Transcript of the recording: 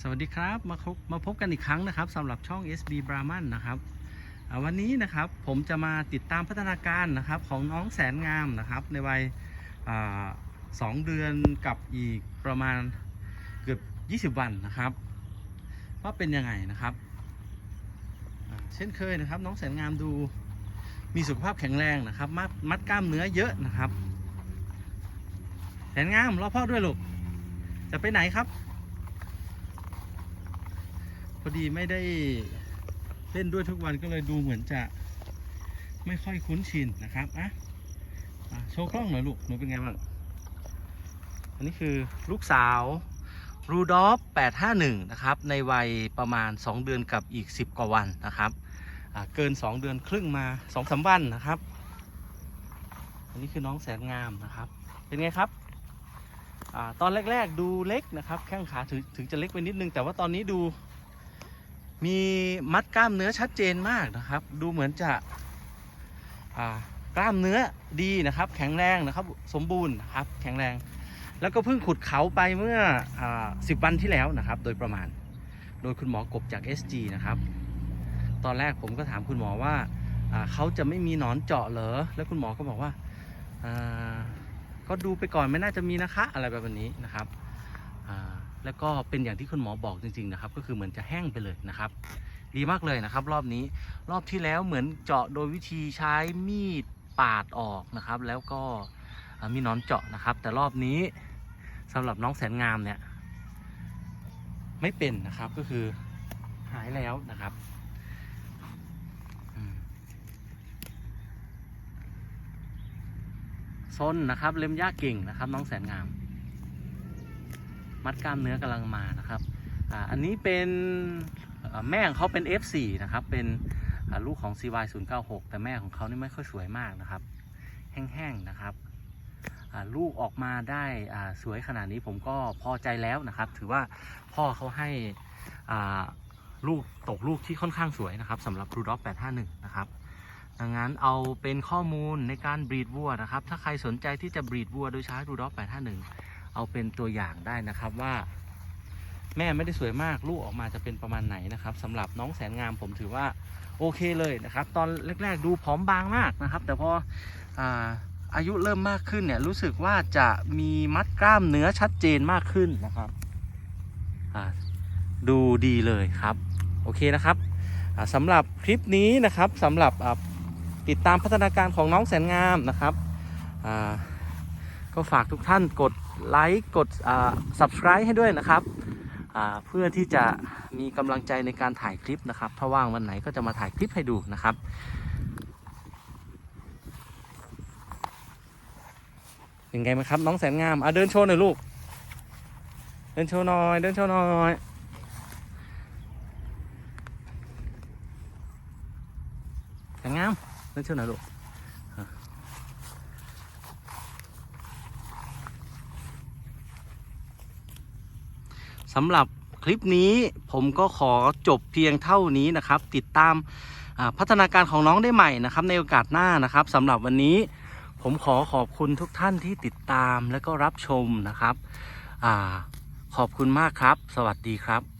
สวัสดีครับมาพบมาพบกันอีกครั้งนะครับสำหรับช่อง SB Brahman นะครับวันนี้นะครับผมจะมาติดตามพัฒนาการนะครับของน้องแสนงามนะครับ ในวัยสองเดือนกับอีกประมาณเกือบ20 วันนะครับ ว่าเป็นยังไงนะครับเช่นเคยนะครับ น้องแสนงามดูมีสุขภาพแข็งแรงนะครับ มัดมัดกล้ามเนื้อเยอะนะครับ แสนงามรอพ่อด้วยลูกจะไปไหนครับ พอดีไม่ได้เล่นด้วยทุกวันก็เลยดูเหมือนจะไม่ค่อยคุ้นชินนะครับอะโชว์กล้องหน่อยลูกหนูเป็นไงบ้าง อันนี้คือลูกสาวรูดอฟ851 นะครับ ในวัยประมาณ 2 เดือนกับอีก 10 กว่าวันนะครับ เกิน 2 เดือนครึ่งมา2อสวันนะครับ อันนี้คือน้องแสนงามนะครับ เป็นไงครับอตอนแรก ๆ ดูเล็กนะครับ แข้งขาถึงถึงจะเล็กไปนิดนึง แต่ว่าตอนนี้ดู มีมัดกล้ามเนื้อชัดเจนมากนะครับ ดูเหมือนจะกล้ามเนื้อดีนะครับ แข็งแรงนะครับ สมบูรณ์นะครับแข็งแรง แล้วก็เพิ่งขุดเขาไปเมื่อสิบวันที่แล้วนะครับ โดยประมาณ โดยคุณหมอกบจาก SG นะครับ ตอนแรกผมก็ถามคุณหมอว่าเขาจะไม่มีหนอนเจาะเหรอ แล้วคุณหมอก็บอกว่า ก็ดูไปก่อนไม่น่าจะมีนะคะ อะไรแบบนี้นะครับ แล้วก็เป็นอย่างที่คุณหมอบอกจริงๆนะครับ ก็คือเหมือนจะแห้งไปเลยนะครับ ดีมากเลยนะครับ รอบนี้รอบที่แล้วเหมือนเจาะโดยวิธีใช้มีดปาดออกนะครับ แล้วก็มีนอนเจาะนะครับ แต่รอบนี้สำหรับน้องแสนงามเนี่ย ไม่เป็นนะครับก็คือหายแล้วนะครับซนนะครับ เล็มหญ้าเก่งนะครับ น้องแสนงาม มัดกล้ามเนื้อกำลังมานะครับอันนี้เป็นแม่ของเขาเป็น F4 นะครับ เป็นลูกของ CY 0 9 6 แต่แม่ของเขานี่ไม่ค่อยสวยมากนะครับ แห้งๆนะครับลูกออกมาได้สวยขนาดนี้ผมก็พอใจแล้วนะครับ ถือว่าพ่อเขาให้ลูกตกลูกที่ค่อนข้างสวยนะครับสำหรับ r u d o 851 นะครับ ดังนั้นเอาเป็นข้อมูลในการบรีดวัวนะครับ ถ้าใครสนใจที่จะบรีดวัวโดยใช้ r u d o 851 เอาเป็นตัวอย่างได้นะครับว่าแม่ไม่ได้สวยมากลูกออกมาจะเป็นประมาณไหนนะครับสำหรับน้องแสนงามผมถือว่าโอเคเลยนะครับ ตอนแรกๆดูผอมบางมากนะครับ แต่พออาอายุเริ่มมากขึ้นเนี่ยรู้สึกว่าจะมีมัดกล้ามเนื้อชัดเจนมากขึ้นนะครับดูดีเลยครับโอเคนะครับสำหรับคลิปนี้นะครับสำหรับติดตามพัฒนาการของน้องแสนงามนะครับก็ฝากทุกท่านกด ไลค์กด subscribe ให้ด้วยนะครับเพื่อที่จะมีกำลังใจในการถ่ายคลิปนะครับ ถ้าว่างวันไหนก็จะมาถ่ายคลิปให้ดูนะครับเป็นไงไหมครับ น้องแสนงามอะเดินโชว์หน่อยลูก เดินโชว์หน่อย เดินโชว์หน่อยแสนงาม เดินโชว์หน่อยลูก สำหรับคลิปนี้ผมก็ขอจบเพียงเท่านี้นะครับ ติดตามพัฒนาการของน้องได้ใหม่นะครับ ในโอกาสหน้านะครับสำหรับวันนี้ผมขอขอบคุณทุกท่านที่ติดตามและก็รับชมนะครับอขอบคุณมากครับ สวัสดีครับ